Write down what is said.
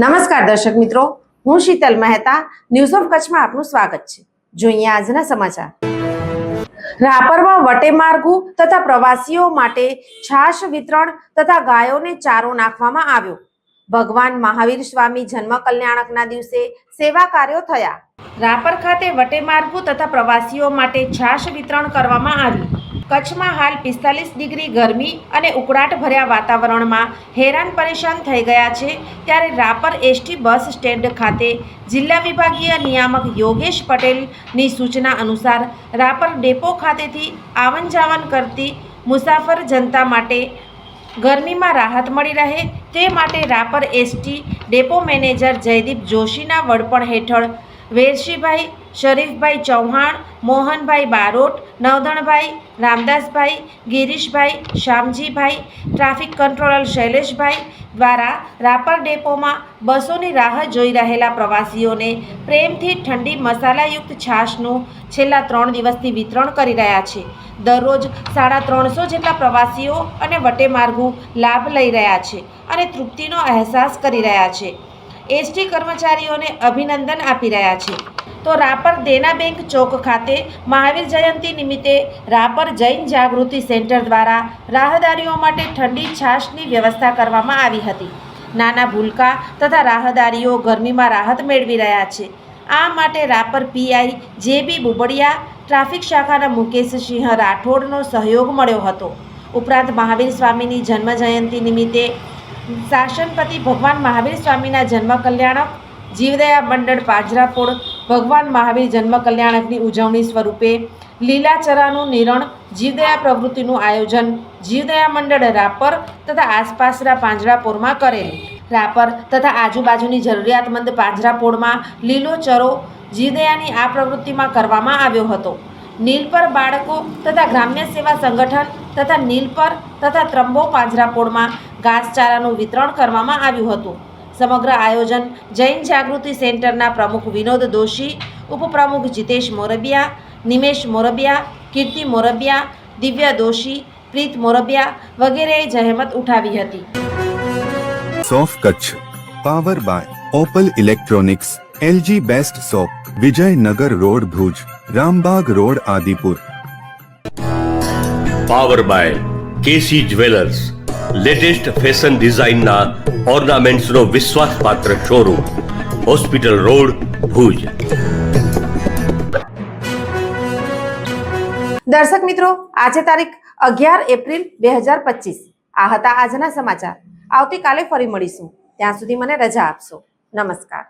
નમસ્કાર દર્શક મિત્રો, હું શીતલ મહેતા ન્યૂઝ ઓફ કચ્છમાં આપનું સ્વાગત છે. જોઈએ આજના સમાચાર. રાપરમાં વટેમાર્ગુ તથા પ્રવાસીઓ માટે છાશ વિતરણ તથા ગાયોને ચારો નાખવામાં આવ્યો. ભગવાન મહાવીર સ્વામી જન્મ કલ્યાણકના દિવસે સેવા કાર્યો થયા. રાપર ખાતે વટેમાર્ગુ તથા પ્રવાસીઓ માટે છાશ વિતરણ કરવામાં આવ્યું. કચ્છમાં હાલ પિસ્તાલીસ ડિગ્રી ગરમી અને ઉકળાટ ભર્યા વાતાવરણમાં હેરાન પરેશાન થઈ ગયા છે. ત્યારે રાપર એસટી બસ સ્ટેન્ડ ખાતે જિલ્લા વિભાગીય નિયામક યોગેશ પટેલની સૂચના અનુસાર રાપર ડેપો ખાતેથી આવન જાવન કરતી મુસાફર જનતા માટે ગરમીમાં રાહત મળી રહે તે માટે Rapar ST depot manager Jaydeep જોશીના વડપણ હેઠળ વેરશીભાઈ શરીફભાઈ ચૌહાણ, મોહનભાઈ બારોટ નવધણભાઈ રામદાસભાઈ, ગિરીશભાઈ શ્યામજીભાઈ ટ્રાફિક કંટ્રોલર શૈલેષભાઈ દ્વારા રાપર ડેપોમાં બસોની રાહ જોઈ રહેલા પ્રવાસીઓને પ્રેમથી ઠંડી મસાલાયુક્ત છાશનું છેલ્લા ત્રણ દિવસથી વિતરણ કરી રહ્યા છે. દરરોજ સાડા ત્રણસો જેટલા પ્રવાસીઓ અને વટેમાર્ગો લાભ લઈ રહ્યા છે અને તૃપ્તિનો અહેસાસ કરી રહ્યા છે. એસટી કર્મચારીઓને અભિનંદન આપી રહ્યા છે. તો રાપર દેના બેંક ચોક ખાતે મહાવીર જયંતિ નિમિત્તે રાપર જૈન જાગૃતિ સેન્ટર દ્વારા રાહદારીઓ માટે ઠંડી છાશની વ્યવસ્થા કરવામાં આવી હતી. નાના ભૂલકા તથા રાહદારીઓ ગરમીમાં રાહત મેળવી રહ્યા છે. આ માટે રાપર પીઆઈ જે બી બુબડિયા, ટ્રાફિક શાખાના મુકેશ સિંહ રાઠોડનો સહયોગ મળ્યો હતો. ઉપરાંત મહાવીર સ્વામીની જન્મ જયંતિ નિમિત્તે શાસનપતિ ભગવાન મહાવીર સ્વામીના જન્મ કલ્યાણક, જીવદયા મંડળ પાંજરાપોળ, ભગવાન મહાવીર જન્મ કલ્યાણકની ઉજવણી સ્વરૂપે લીલાચરાનું નિરણ, જીવદયા પ્રવૃત્તિનું આયોજન જીવદયા મંડળ રાપર તથા આસપાસના પાંજરાપોળમાં કરેલ. રાપર તથા આજુબાજુની જરૂરિયાતમંદ પાંજરાપોળમાં લીલો ચરો જીવદયાની આ પ્રવૃત્તિમાં કરવામાં આવ્યો હતો. નીલપર બાળકો તથા ગ્રામ્ય સેવા સંગઠન તથા નીલપર તથા ત્રંબો પાંજરાપોળમાં ઘાસચારાનું વિતરણ કરવામાં આવ્યું હતું. સમગ્ર આયોજન જૈન જાગૃતિ સેન્ટરના પ્રમુખ વિનોદ દોશી ઉપપ્રમુખ જીતેશ મોરબિયા નિમેશ મોરબિયા કીર્તિ મોરબિયા દિવ્યા દોશી પ્રીત મોરબિયા વગેરેએ જહેમત ઉઠાવી હતી. સોફ Kutch power by Opal electronics LG best shop Vijaynagar road Bhuj Rambag road Adipur. Power by KC jewellers. Latest fashion ડિઝાઇનના ઓર્નામેન્ટ્સનો વિશ્વાસપાત્ર શોરૂમ હોસ્પિટલ રોડ ભુજ. દર્શક મિત્રો, આજે તારીખ અગિયાર એપ્રિલ બે હજાર પચીસ. આ હતા આજના સમાચાર. આવતીકાલે ફરી મળીશું. ત્યાં સુધી મને રજા આપશો. નમસ્કાર.